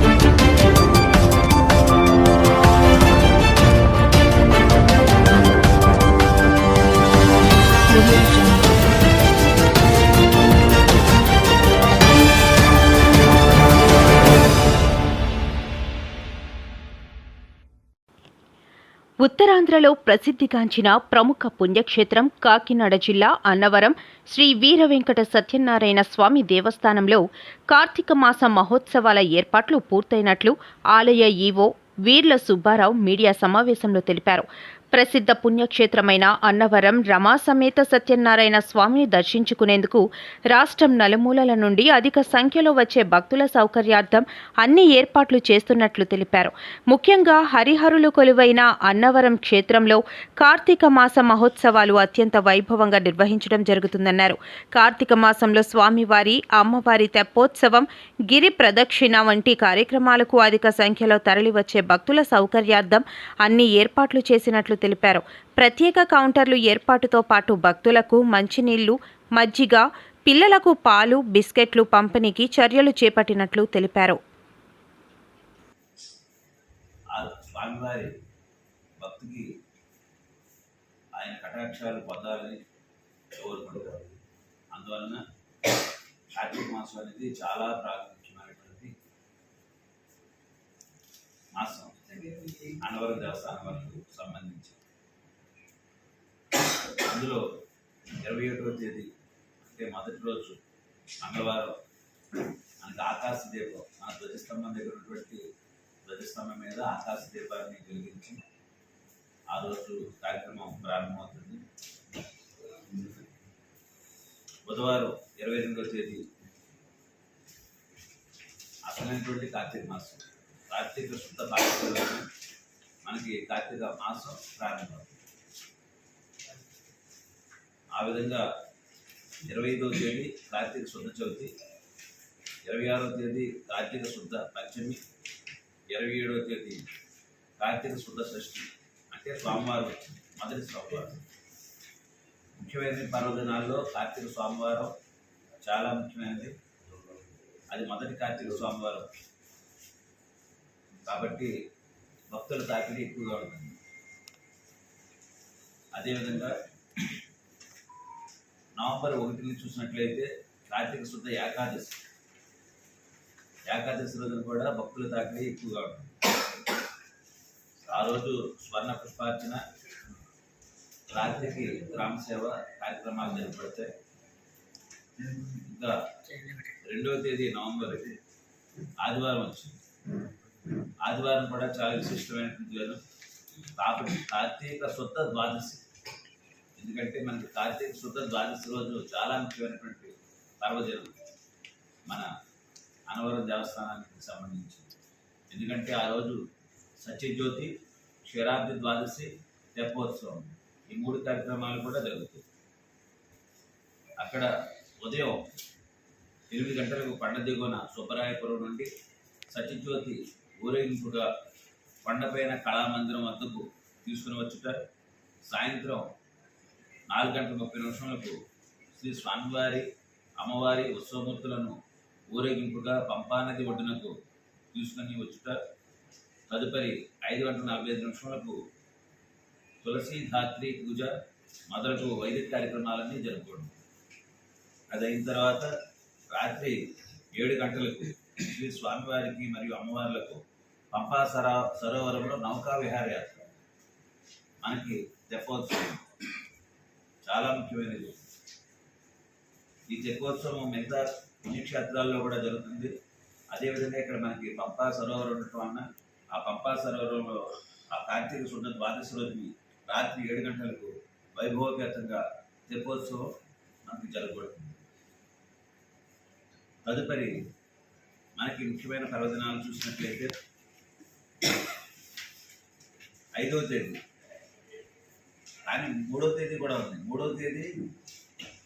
Thank you. ఉత్తరాంధ్రలో ప్రసిద్ధిగాంచిన ప్రముఖ పుణ్యక్షేత్రం కాకినాడ జిల్లా అన్నవరం శ్రీ వీర వెంకట సత్యనారాయణ స్వామి దేవస్థానంలో కార్తీక మాస మహోత్సవాల ఏర్పాట్లు పూర్తయినట్లు ఆలయ ఈవో వీర్ల సుబ్బారావు మీడియా సమావేశంలో తెలిపారు. ప్రసిద్ధ పుణ్యక్షేత్రమైన అన్నవరం రమాసమేత సత్యనారాయణ స్వామిని దర్శించుకునేందుకు రాష్ట్రం నలుమూలల నుండి అధిక సంఖ్యలో వచ్చే భక్తుల సౌకర్యార్థం అన్ని ఏర్పాట్లు చేస్తున్నట్లు తెలిపారు. ముఖ్యంగా హరిహరులు కొలువైన అన్నవరం క్షేత్రంలో కార్తీక మాస మహోత్సవాలు అత్యంత వైభవంగా నిర్వహించడం జరుగుతుందన్నారు. కార్తీక మాసంలో స్వామివారి అమ్మవారి తెప్పోత్సవం గిరి ప్రదక్షిణ వంటి కార్యక్రమాలకు అధిక సంఖ్యలో తరలివచ్చే భక్తుల సౌకర్యార్థం అన్ని ఏర్పాట్లు చేసినట్లు తెలిపారు. ప్రత్యేక కౌంటర్లు ఏర్పాటుతో పాటు భక్తులకు మంచినీళ్ళు మజ్జిగ పిల్లలకు పాలు బిస్కెట్లు పంపిణీకి చర్యలు చేపట్టినట్లు తెలిపారు. స్వామివారి భక్తికి ఆయన కటాక్షాలు పొందాలని కోరుకుంటారు అందువలన కార్తీక మాసం అనేది చాలా ప్రాముఖ్యమైనటువంటి మాసం. అన్నవరం దేవస్థానం వరకు సంబంధించి. అందులో ఇరవై ఒకటవ తేదీ అంటే మొదటి రోజు మంగళవారం మనకి ఆకాశ దీపం మన ధ్వజస్తంభం దగ్గర ఉన్నటువంటి ధ్వజస్తంభం మీద ఆకాశ దీపాన్ని వెలిగించి ఆ రోజు కార్యక్రమం ప్రారంభమవుతుంది. బుధవారం ఇరవై రెండవ తేదీ అసలైనటువంటి కార్తీక మాసం. కార్తీక శుద్ధ కార్తీకలోనే మనకి కార్తీక మాసం ప్రారంభం ఆ విధంగా ఇరవై ఐదవ తేదీ కార్తీక శుద్ధ చవితి ఇరవై ఆరవ తేదీ కార్తీక శుద్ధ పంచమి ఇరవై ఏడవ తేదీ కార్తీక శుద్ధ షష్ఠి అంటే సోమవారం వచ్చింది మొదటి సోమవారం. ముఖ్యమైన పర్వదినాల్లో కార్తీక సోమవారం చాలా ముఖ్యమైనది. అది మొదటి కార్తీక సోమవారం. కాబట్టి భక్తుల తాకిడి ఎక్కువగా ఉంటుంది. అదేవిధంగా నవంబర్ ఒకటిని చూసినట్లయితే కార్తీక శుద్ధ ఏకాదశి. ఏకాదశి రోజున కూడా భక్తుల తాకిడి ఎక్కువగా ఉంటుంది. ఆ రోజు స్వర్ణ పుష్పార్చన రాత్రికి గ్రామ సేవ కార్యక్రమాలు జరపడతాయి ఇంకా రెండవ తేదీ నవంబర్. ఆదివారం వచ్చింది. ఆదివారం కూడా చాలా విశిష్టమైనటువంటి లేదు కాబట్టి కార్తీక శుద్ధ ద్వాదశి. ఎందుకంటే మనకి కార్తీక శుద్ధ ద్వాదశి రోజు చాలా ముఖ్యమైనటువంటి పర్వదినం. మన అనవరం దేవస్థానానికి సంబంధించి. ఎందుకంటే ఆ రోజు సత్యజ్యోతి క్షీరాబ్ది ద్వాదశి తెప్పోత్సవం. ఈ మూడు కార్యక్రమాలు కూడా జరుగుతాయి. అక్కడ ఉదయం ఎనిమిది గంటలకు కొండ దిగువన సుబ్బరాయపురం నుండి సత్యజ్యోతి ఊరేగింపుగా కొండపైన కళామందిరం వద్దకు తీసుకుని వచ్చుట సాయంత్రం నాలుగు గంటల ముప్పై నిమిషములకు శ్రీ స్వామివారి అమ్మవారి ఉత్సవమూర్తులను ఊరేగింపుగా పంపానది ఒడ్డునకు తీసుకుని వచ్చుట తదుపరి ఐదు గంటల నలభై ఐదు నిమిషములకు తులసి ధాత్రి పూజ మొదలగు వైదిక కార్యక్రమాలన్నీ జరుపుకోవడం. అది అయిన తర్వాత రాత్రి ఏడు గంటలకు శ్రీ స్వామివారికి మరియు అమ్మవార్లకు పంపా సరా సరోవరంలో నౌకా విహారయాత్ర. మనకి తెప్పోత్సవం చాలా ముఖ్యమైనది. ఈ తెప్పోత్సవం మిగతా పుణ్యక్షేత్రాల్లో కూడా జరుగుతుంది. అదేవిధంగా ఇక్కడ మనకి పంపా సరోవరం ఉండటం వలన ఆ పంపా సరోవరంలో ఆ కార్తీక శుద్ధ ద్వాదశి రోజుని రాత్రి ఏడు గంటలకు వైభవపేతంగా తెప్పోత్సవం మనకి జరగబడుతుంది తదుపరి మనకి ముఖ్యమైన పర్వదినాలు చూసినట్లయితే ఐదవ తేదీ. కానీ మూడవ తేదీ కూడా ఉంది. మూడవ తేదీ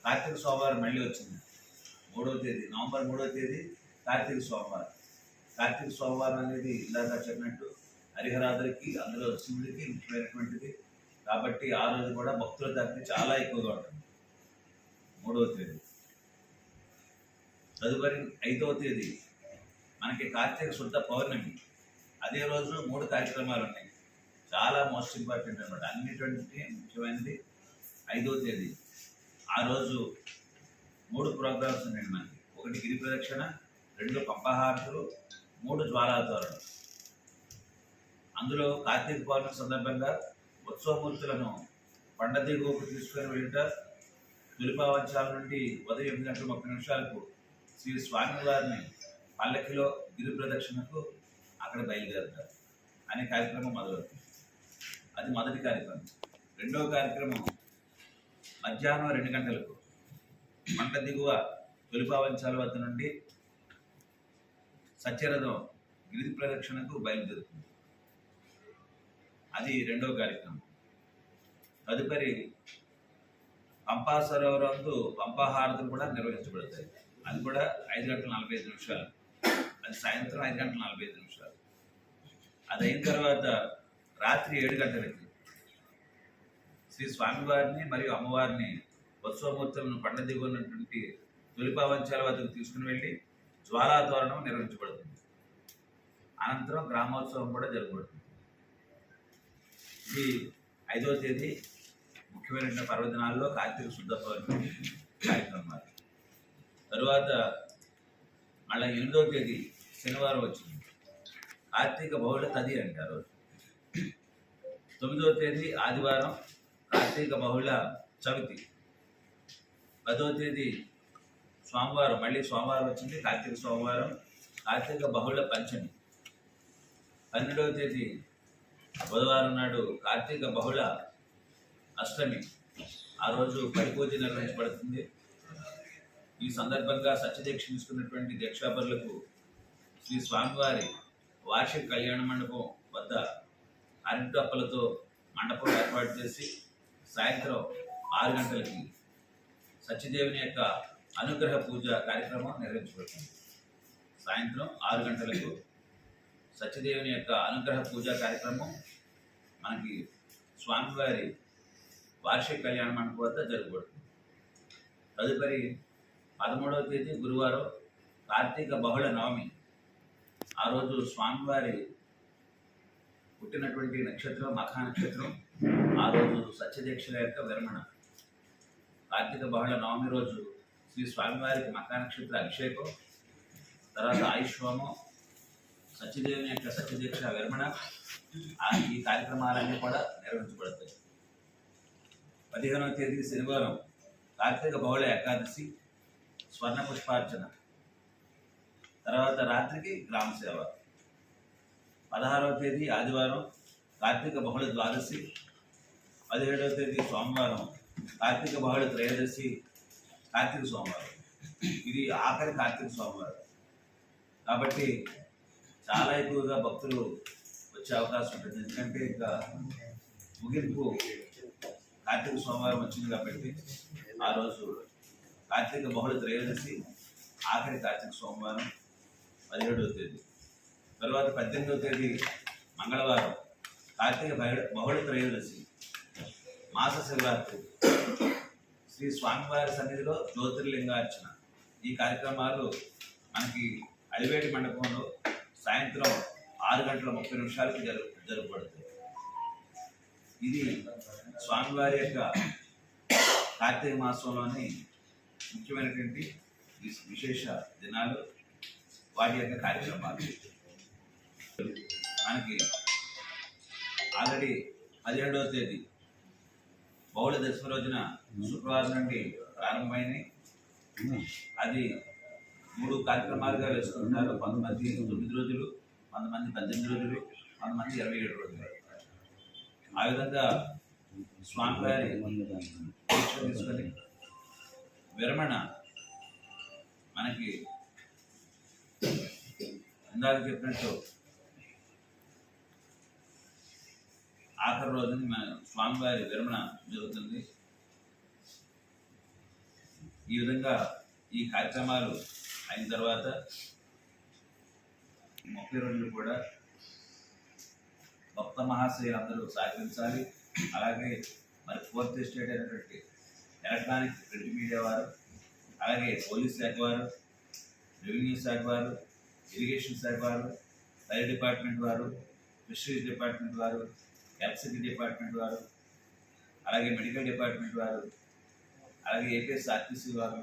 కార్తీక సోమవారం మళ్ళీ వచ్చింది. మూడవ తేదీ నవంబర్ మూడవ తేదీ కార్తీక సోమవారం. కార్తీక సోమవారం అనేది ఇందాక చెప్పినట్టు హరిహరాదులకి అందులో శివుడికి ముఖ్యమైనటువంటిది. కాబట్టి ఆ రోజు కూడా భక్తుల తగ్గి చాలా ఎక్కువగా ఉంటుంది. మూడవ తేదీ. తదుపరి ఐదవ తేదీ మనకి కార్తీక శుద్ధ పౌర్ణమి. అదే రోజు మూడు కార్యక్రమాలు ఉన్నాయి. చాలా మోస్ట్ ఇంపార్టెంట్ అనమాట అన్నిటువంటి ముఖ్యమైనది ఐదవ తేదీ. ఆ రోజు మూడు ప్రోగ్రామ్స్ ఉన్నాయండి మనకి. ఒకటి గిరి ప్రదక్షిణ రెండు పంపహారతులు మూడు జ్వాలాతోరణం అందులో కార్తీక పౌర్ణమి సందర్భంగా ఉత్సవమూర్తులను పండ దిగువకు తీసుకొని వెళ్ళుట తులిపావంచాల నుండి ఉదయం ఎనిమిది గంటల ముప్పై నిమిషాలకు శ్రీ స్వామివారిని పల్లకిలో గిరి ప్రదక్షిణకు అక్కడ బయలుదేరుతారు. అనే కార్యక్రమం మొదలవుతుంది. అది మొదటి కార్యక్రమం. రెండవ కార్యక్రమం మధ్యాహ్నం రెండు గంటలకు మంట దిగువ తొలిపావంచాల వద్ద నుండి సత్యరథం గిరి ప్రదక్షిణకు బయలుదేరుతుంది. అది రెండవ కార్యక్రమం. తదుపరి పంపా సరోవరంతో పంపాహారతులు కూడా నిర్వహించబడతాయి. అది కూడా ఐదు గంటల నలభై ఐదు నిమిషాలు. అది సాయంత్రం ఐదు గంటల నలభై ఐదు నిమిషాలు. అది అయిన తర్వాత రాత్రి ఏడు గంటలకి శ్రీ స్వామివారిని మరియు అమ్మవారిని ఉత్సవమూర్తులను పండ దిగున్నటువంటి తొలిపావంచాల వద్దకు తీసుకుని వెళ్ళి జ్వాలాతోరణం నిర్వహించబడుతుంది. అనంతరం గ్రామోత్సవం కూడా జరగబడుతుంది. ఇది ఐదవ తేదీ ముఖ్యమైన పర్వదినాల్లో కార్తీక శుద్ధ పౌర్ణమి కార్యక్రమాలు తరువాత మళ్ళీ ఎనిమిదవ తేదీ శనివారం వచ్చింది. కార్తీక బహుళ తది అంటారు తొమ్మిదవ తేదీ ఆదివారం కార్తీక బహుళ చవితి. పదవ తేదీ సోమవారం మళ్ళీ సోమవారం వచ్చింది కార్తీక సోమవారం కార్తీక బహుళ పంచమి. పన్నెండవ తేదీ బుధవారం నాడు కార్తీక బహుళ అష్టమి. ఆ రోజు పడిపూజ నిర్వహించబడుతుంది ఈ సందర్భంగా సత్యదీక్ష తీసుకున్నటువంటి దీక్షాపరులకు శ్రీ స్వామివారి వార్షిక కళ్యాణ మండపం వద్ద అరటిటప్పలతో మండపం ఏర్పాటు చేసి సాయంత్రం ఆరు గంటలకి సత్యదేవుని యొక్క అనుగ్రహ పూజ కార్యక్రమం నిర్వహించబడుతుంది. సాయంత్రం ఆరు గంటలకు సత్యదేవుని యొక్క అనుగ్రహ పూజ కార్యక్రమం మనకి స్వామివారి వార్షిక కళ్యాణ మండపం వద్ద జరగబడుతుంది. తదుపరి పదమూడవ తేదీ గురువారం కార్తీక బహుళ నవమి. ఆ రోజు స్వామివారి పుట్టినటువంటి నక్షత్రం మఖా నక్షత్రం ఆ రోజు సత్యదీక్షల యొక్క విరమణ. కార్తీక బహుళ నవమి రోజు శ్రీ స్వామివారికి మఖా నక్షత్ర అభిషేకం తర్వాత ఆయుష్వామం సత్యదేవుని యొక్క సత్యదీక్ష విరమణ ఈ కార్యక్రమాలన్నీ కూడా నిర్వహించబడతాయి. పదిహేనవ తేదీ శనివారం కార్తీక బహుళ ఏకాదశి స్వర్ణ పుష్పార్చన. తర్వాత రాత్రికి గ్రామ సేవ. పదహారవ తేదీ ఆదివారం కార్తీక బహుళ ద్వాదశి. పదిహేడవ తేదీ సోమవారం కార్తీక బహుళ త్రయోదశి కార్తీక సోమవారం. ఇది ఆఖరి కార్తీక సోమవారం. కాబట్టి చాలా ఎక్కువగా భక్తులు వచ్చే అవకాశం ఉంటుంది. ఎందుకంటే ఇంకా ముగింపు కార్తీక సోమవారం వచ్చింది కాబట్టి ఆ రోజు కార్తీక బహుళ త్రయోదశి ఆఖరి కార్తీక సోమవారం. పదిహేడవ తేదీ. తర్వాత పద్దెనిమిదవ తేదీ మంగళవారం కార్తీక బహుళ బహుళ త్రయోదశి మాస శివరాత్రి. శ్రీ స్వామివారి సన్నిధిలో జ్యోతిర్లింగార్చన. ఈ కార్యక్రమాలు మనకి అలివేటి మండపంలో సాయంత్రం ఆరు గంటల ముప్పై నిమిషాలకు జరు జరగబడుతుంది ఇది స్వామివారి యొక్క కార్తీక మాసంలోని ముఖ్యమైనటువంటి విశేష దినాలు. వాటి యొక్క కార్యక్రమాలు మనకి ఆల్రెడీ పదిహేడవ తేదీ బహుళ దశమి రోజున శుక్రవారం నుండి ప్రారంభమైనవి. అది మూడు కార్యక్రమాలుగా వేసుకుంటున్నారు కొంతమంది తొమ్మిది రోజులు కొంతమంది పద్దెనిమిది రోజులు కొంతమంది ఇరవై ఏడు రోజులు. ఆ విధంగా స్వామివారి తీసుకొని విరమణ మనకి ఇందాక చెప్పినట్టు ఆఖరి రోజుని మన స్వామివారి విరమణ జరుగుతుంది. ఈ విధంగా ఈ కార్యక్రమాలు అయిన తర్వాత ముప్పై రోజులు కూడా భక్త మహాశయులందరూ సహకరించాలి. అలాగే మరి ఫోర్త్ స్టేట్ అయినటువంటి ఎలక్ట్రానిక్ ప్రింట్ మీడియా వారు అలాగే పోలీస్ శాఖ వారు రెవెన్యూ శాఖ వారు ఇరిగేషన్ శాఖ వారు ఫైర్ డిపార్ట్మెంట్ వారు ఫిషరీస్ డిపార్ట్మెంట్ వారు ఎలక్ట్రిసిటీ డిపార్ట్మెంట్ వారు అలాగే మెడికల్ డిపార్ట్మెంట్ వారు అలాగే ఏపీఎస్ ఆర్టీసీ వారు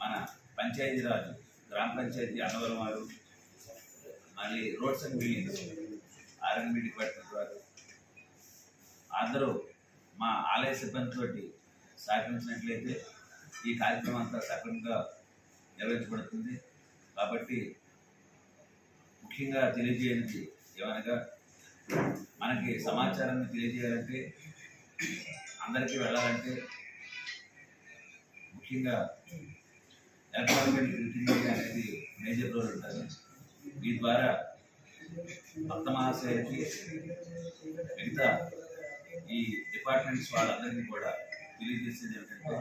మన పంచాయతీరాజ్ గ్రామ పంచాయతీ అన్నవరం వారు మళ్ళీ roads and buildings RNB department వారు అందరూ మా ఆలయ సిబ్బందితో సహకరించినట్లయితే ఈ కార్యక్రమం అంతా సక్రమంగా నిర్వహించబడుతుంది. కాబట్టి ముఖ్యంగా తెలియజేయనిది ఏమనగా మనకి సమాచారాన్ని తెలియజేయాలంటే అందరికీ వెళ్ళాలంటే ముఖ్యంగా ఎలక్ట్రానిక్ ప్రింటింగ్ అనేది మేజర్ రోల్ ఉంటుంది. ఈ ద్వారా భక్త మహాశయకి మిగతా ఈ డిపార్ట్మెంట్స్ వాళ్ళందరికీ కూడా తెలియజేసేది ఏమిటంటే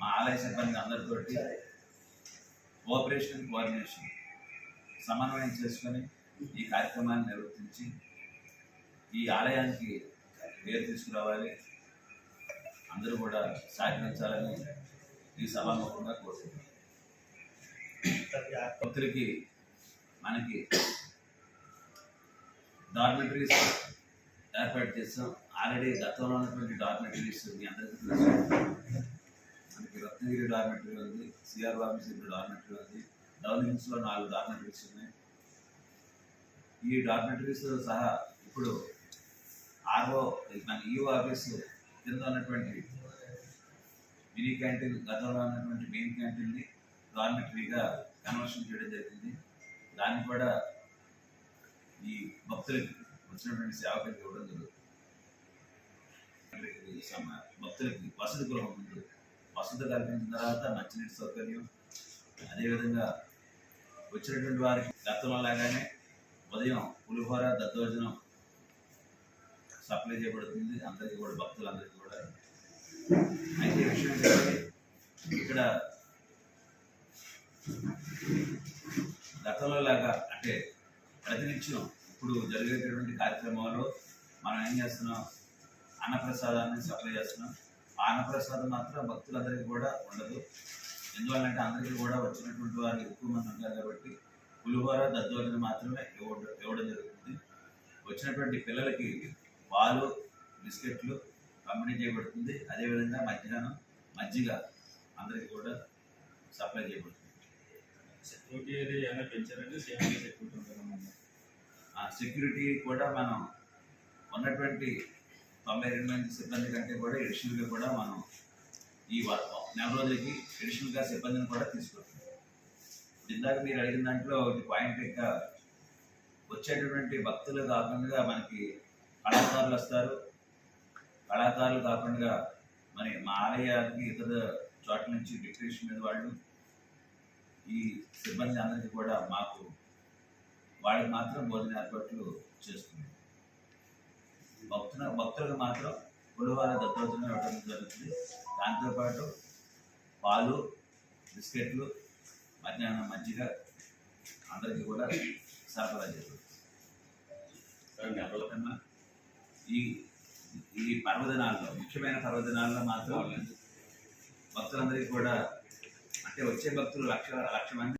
మా ఆలయ సిబ్బంది అందరితోటి కోఆపరేషన్ కోఆర్డినేషన్ సమన్వయం చేసుకొని ఈ కార్యక్రమాన్ని నిర్వర్తించి ఈ ఆలయానికి పేరు తీసుకురావాలి. అందరూ కూడా సహకరించాలని ఈ సభాముఖంగా కోరుతున్నాను భక్తులకి మనకి డార్మెటరీస్ ఏర్పాటు చేస్తాం ఆల్రెడీ గతంలో ఉన్నటువంటి డార్మెటరీస్ మీ అందరికీ తెలుసు. మనకి రత్నగిరి డార్మెటరీ ఉంది సిఆర్ బాబు డార్మెటరీ ఉంది. డౌన్ హిల్స్లో నాలుగు డార్మెటరీస్ ఉన్నాయి. ఈ డార్మెటరీస్ సహా ఇప్పుడు ఆర్ఓ మన ఈఓ ఆఫీస్ కింద ఉన్నటువంటి మినీ క్యాంటీన్ గతంలో ఉన్నటువంటి మెయిన్ క్యాంటీన్ని డార్మిటరీగా కన్వర్షన్ చేయడం జరిగింది. దాన్ని కూడా ఈ భక్తులకి వచ్చినటువంటి సేవకులకి ఇవ్వడం జరుగుతుంది. భక్తులకి వసతి గృహం ఉంది వసతి కల్పించిన తర్వాత మంచినీటి సౌకర్యం అదేవిధంగా వచ్చినటువంటి వారికి గతంలో లాగానే ఉదయం పులిహోర దద్దోజనం సప్లై చేయబడుతుంది. అందరికీ కూడా భక్తులందరికీ కూడా అయితే విషయం ఏంటంటే ఇక్కడ గతంలో లాగా అంటే ప్రతినిత్యం ఇప్పుడు జరిగేటటువంటి కార్యక్రమాల్లో మనం ఏం చేస్తున్నాం? అన్నప్రసాదాన్ని సప్లై చేస్తున్నాం. ఆ అన్నప్రసాదం మాత్రం భక్తులందరికీ కూడా ఉండదు. ఎందువల్లంటే అందరికీ కూడా వచ్చినటువంటి వారు ఎక్కువ మంది ఉంటారు కాబట్టి పులిహోర దద్దోజనం మాత్రమే ఇవ్వడం ఇవ్వడం జరుగుతుంది. వచ్చినటువంటి పిల్లలకి పాలు బిస్కెట్లు పంపిణీ చేయబడుతుంది. అదేవిధంగా మధ్యాహ్నం మజ్జిగ అందరికీ కూడా సప్లై చేయబడుతుంది. సెక్యూరిటీ ఏమైనా పెంచారంటే సెక్యూరిటీ ఆ సెక్యూరిటీ కూడా మనం ఉన్నటువంటి తొంభై రెండు మంది సిబ్బంది కంటే కూడా ఎడిషనల్గా కూడా మనం ఈ నెల రోజులకి అడిషనల్గా సిబ్బందిని కూడా తీసుకుంటాం ఇందాక మీరు అడిగిన దాంట్లో ఒకటి పాయింట్ ఇంకా వచ్చేటటువంటి భక్తులు కాకుండా మనకి కళాకారులు వస్తారు. కళాకారులు కాకుండా మరి మా ఆలయానికి ఇతర చోట్ల నుంచి డెకరేషన్ మీద వాళ్ళు ఈ సిబ్బంది అందరికీ కూడా మాకు వాళ్ళకి మాత్రం భోజన ఏర్పాట్లు చేస్తుంది భక్తుల భక్తులకు మాత్రం పులివార దత్తోజనం ఇవ్వడం జరుగుతుంది. దాంతోపాటు పాలు బిస్కెట్లు మధ్యాహ్నం మజ్జిగ అందరికీ కూడా సరఫరా జరుగుతుంది సార్ నెలలో కన్నా ఈ ఈ పర్వదినాల్లో ముఖ్యమైన పర్వదినాల్లో మాత్రం భక్తులందరికీ కూడా అంటే వచ్చే భక్తులు లక్ష లక్ష మంది